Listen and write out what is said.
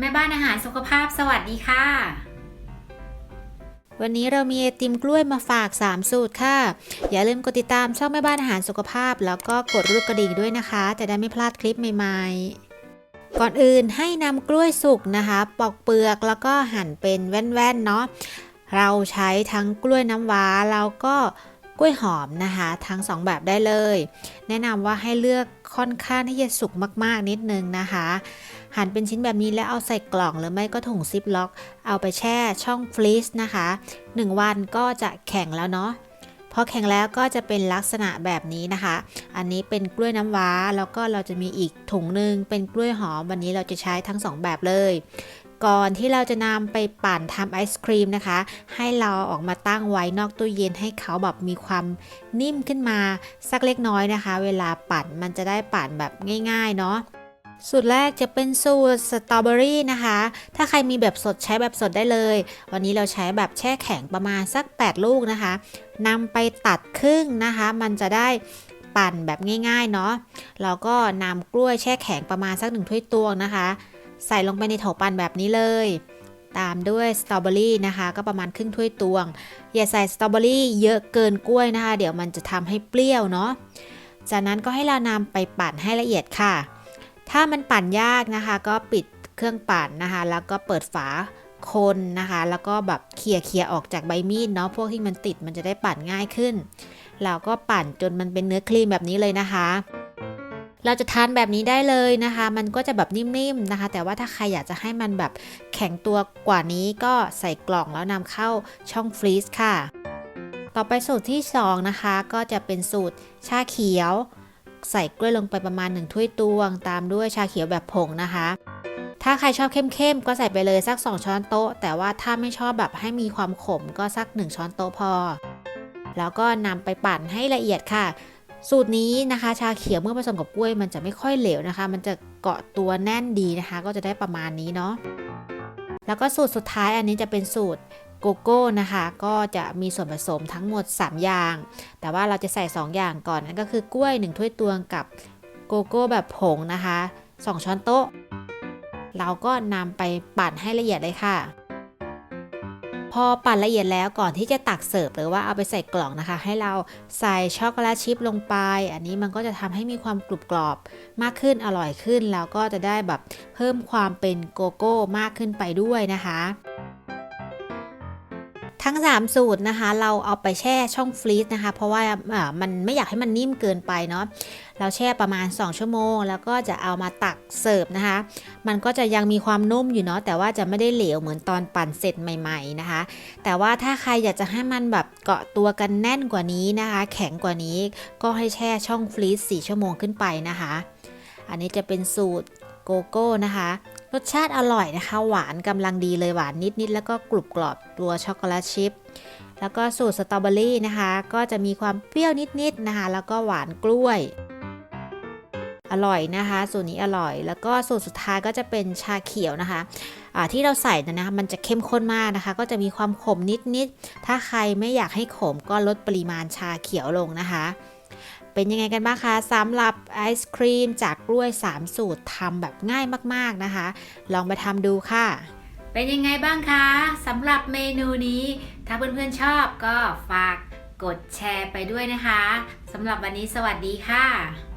แม่บ้านอาหารสุขภาพสวัสดีค่ะ วันนี้เรามีไอติมกล้วยมาฝาก 3 สูตรค่ะ อย่าลืมกดติดตามช่องแม่บ้านอาหารสุขภาพ แล้วก็กดรูปกระดิ่งด้วยนะคะ จะได้ไม่พลาดคลิปใหม่ๆ ก่อนอื่นให้นำกล้วยสุกนะคะ ปอกเปลือกแล้วก็หั่นเป็นแว่นๆเนาะเราใช้ทั้งกล้วยน้ำว้าแล้วก็ กล้วยหอมนะคะ ทั้งสองแบบได้เลย แนะนำว่าให้เลือกค่อนข้างที่จะสุกมากๆนิดนึงนะคะ หั่นเป็นชิ้นแบบนี้แล้วเอาใส่กล่องหรือไม่ก็ถุงซิปล็อก เอาไปแช่ช่องฟรีซนะคะ 1 วันก็จะแข็งแล้วเนาะพอแข็งแล้วก็จะเป็นลักษณะแบบนี้นะคะ อันนี้เป็นกล้วยน้ำว้า แล้วก็เราจะมีอีกถุงหนึ่งเป็นกล้วยหอม วันนี้เราจะใช้ทั้ง 2 แบบเลย ก่อนที่เราจะนำไปปั่นทำไอศครีมนะคะ ให้เราเอาออกมาตั้งไว้นอกตู้เย็นให้เขาแบบมีความนิ่มขึ้นมาสักเล็กน้อยนะคะ เวลาปั่นมันจะได้ปั่นแบบง่าย ๆ เนาะสูตรแรกจะเป็นสูตรสตรอเบอรี่นะคะ ถ้าใครมีแบบสดใช้แบบสดได้เลย วันนี้เราใช้แบบแช่แข็งประมาณสัก 8 ลูกนะคะนำไปตัดครึ่งนะคะ มันจะได้ปั่นแบบง่ายๆเนาะ แล้วก็นำกล้วยแช่แข็งประมาณสักหนึ่งถ้วยตวงนะคะ ใส่ลงไปในโถปั่นแบบนี้เลย ตามด้วยสตรอเบอรี่นะคะ ก็ประมาณครึ่งถ้วยตวง อย่าใส่สตรอเบอรี่เยอะเกินกล้วยนะคะ เดี๋ยวมันจะทำให้เปรี้ยวเนาะ จากนั้นก็ให้เรานำไปปั่นให้ละเอียดค่ะ ถ้ามันปั่นยากนะคะ ก็ปิดเครื่องปั่นนะคะ แล้วก็เปิดฝาคนนะคะ แล้วก็แบบเคลียร์เคลียออกจากใบมีดเนาะ พวกที่มันติดมันจะได้ปั่นง่ายขึ้น เราก็ปั่นจนมันเป็นเนื้อครีมแบบนี้เลยนะคะ เราจะทานแบบนี้ได้เลยนะคะ มันก็จะแบบนิ่มๆนะคะ แต่ว่าถ้าใครอยากจะให้มันแบบแข็งตัวกว่านี้ก็ใส่กล่องแล้วนำเข้าช่องฟรีซค่ะ ต่อไปสูตรที่สองนะคะ ก็จะเป็นสูตรชาเขียว ใส่กล้วยลงไปประมาณ 1 ถ้วยตวง ตามด้วยชาเขียวแบบผงนะคะถ้าใครชอบเข้มๆ ก็ใส่ไปเลยสัก 2 ช้อนโต๊ะ แต่ว่าถ้าไม่ชอบแบบให้มีความขมก็สัก 1 ช้อนโต๊ะพอ แล้วก็นำไปปั่นให้ละเอียดค่ะ สูตรนี้นะคะชาเขียวเมื่อผสมกับกล้วยมันจะไม่ค่อยเหลวนะคะ มันจะเกาะตัวแน่นดีนะคะ ก็จะได้ประมาณนี้เนาะแล้วก็สูตรสุดท้ายอันนี้จะเป็นสูตรโกโก้นะคะ ก็จะมีส่วนผสมทั้งหมด 3 อย่าง แต่ว่าเราจะใส่ 2 อย่างก่อนนั่นก็คือกล้วย 1 ถ้วยตวงกับโกโก้แบบผงนะคะ 2 ช้อนโต๊ะ เราก็นำไปปั่นให้ละเอียดเลยค่ะ พอปั่นละเอียดแล้วก่อนที่จะตักเสิร์ฟหรือว่าเอาไปใส่กล่องนะคะ ให้เราใส่ช็อกโกแลตชิพลงไป อันนี้มันก็จะทำให้มีความกรุบกรอบมากขึ้นอร่อยขึ้น แล้วก็จะได้แบบเพิ่มความเป็นโกโก้มากขึ้นไปด้วยนะคะ ทั้ง 3 สูตรนะคะ เราเอาไปแช่ช่องฟรีซนะคะ เพราะว่าอ่ามันไม่อยากให้มันนิ่มเกินไปเนาะเราแช่ประมาณ 2 ชั่วโมง แล้วก็จะเอามาตักเสิร์ฟนะคะ มันก็จะยังมีความนุ่มอยู่เนาะแต่ว่าจะไม่ได้เหลวเหมือนตอนปั่นเสร็จใหม่ ๆนะคะ แต่ว่าถ้าใครอยากจะให้มันแบบเกาะตัวกันแน่นกว่านี้นะคะ แข็งกว่านี้ก็ให้แช่ช่องฟรีซ4ชั่วโมงขึ้นไปนะคะ อันนี้จะเป็นสูตร โกโก้นะคะ รสชาติอร่อยนะคะ หวานกำลังดีเลยหวานนิดๆแล้วก็กรุบกรอบตัวช็อกโกแลตชิพแล้วก็สูตรสตรอเบอรี่นะคะ ก็จะมีความเปรี้ยวนิดๆนะคะ แล้วก็หวานกล้วย อร่อยนะคะ สูตรนี้อร่อย แล้วก็สูตรสุดท้ายก็จะเป็นชาเขียวนะคะะที่เราใส่นะนะคะมันจะเข้มข้นมากนะคะ ก็จะมีความขมนิดๆถ้าใครไม่อยากให้ขมก็ลดปริมาณชาเขียวลงนะคะ เป็นยังไงกันบ้างคะสำหรับไอศครีมจากกล้วย 3 สูตรทำแบบง่ายมากๆนะคะ ลองไปทำดูค่ะ เป็นยังไงบ้างคะสำหรับเมนูนี้ ถ้าเพื่อนๆชอบก็ฝากกดแชร์ไปด้วยนะคะสำหรับวันนี้สวัสดีค่ะ